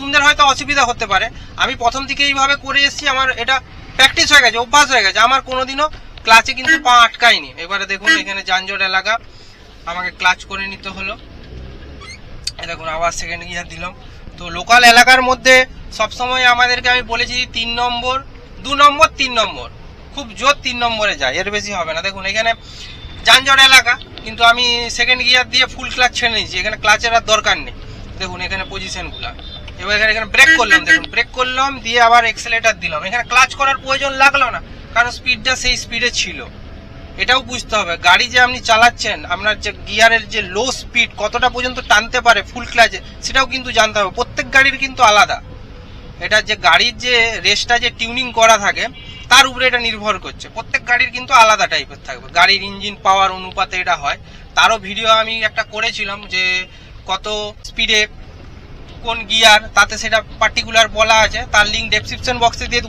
নতুনদের হয়তো অসুবিধা হতে পারে। আমি প্রথম থেকে এইভাবে করে এসেছি আমার এটা প্র্যাকটিস হয়ে গেছে অভ্যাস হয়ে গেছে। আমার কোনোদিনও ক্লাচে কিন্তু পা আটকায়নি। এবারে দেখুন এখানে যানজট এলাকা আমাকে ক্লাচ করে নিতে হলো। দেখুন আবার সেকেন্ড গিয়ার দিলাম। তো লোকাল এলাকার মধ্যে সবসময় আমাদেরকে আমি বলেছি তিন নম্বর দু নম্বর তিন নম্বর। খুব জোর তিন নম্বরে যায় এর বেশি হবে না। দেখুন এখানে যানজট এলাকা কিন্তু আমি সেকেন্ড গিয়ার দিয়ে ফুল ক্লাচ ছেড়ে নিয়েছি এখানে ক্লাচের আর দরকার নেই। দেখুন, এখানে পজিশনগুলো এবার এখানে এখানে ব্রেক করলাম, দেখুন ব্রেক করলাম, দিয়ে আবার এক্সেলেটার দিলাম। এখানে ক্লাচ করার প্রয়োজন লাগল না, কারণ স্পিডটা সেই স্পিডে ছিল। এটাও বুঝতে হবে। গাড়ি যে আপনি চালাচ্ছেন, আপনার যে গিয়ারের যে লো স্পিড কতটা পর্যন্ত টানতে পারে ফুল ক্লাচে সেটাও কিন্তু জানতে হবে। প্রত্যেক গাড়ির কিন্তু আলাদা। এটা যে গাড়ির যে রেসটা যে টিউনিং করা থাকে, তার উপরে এটা নির্ভর করছে। প্রত্যেক গাড়ির কিন্তু আলাদা টাইপের থাকবে। গাড়ির ইঞ্জিন পাওয়ার অনুপাতে এটা হয়। তারও ভিডিও আমি একটা করেছিলাম যে কত স্পিডে কোন গিয়ার তাতে সেটা পার্টিকুলার বলা আছে তার লিঙ্ক ডেসক্রিপশন বক্সে দিয়ে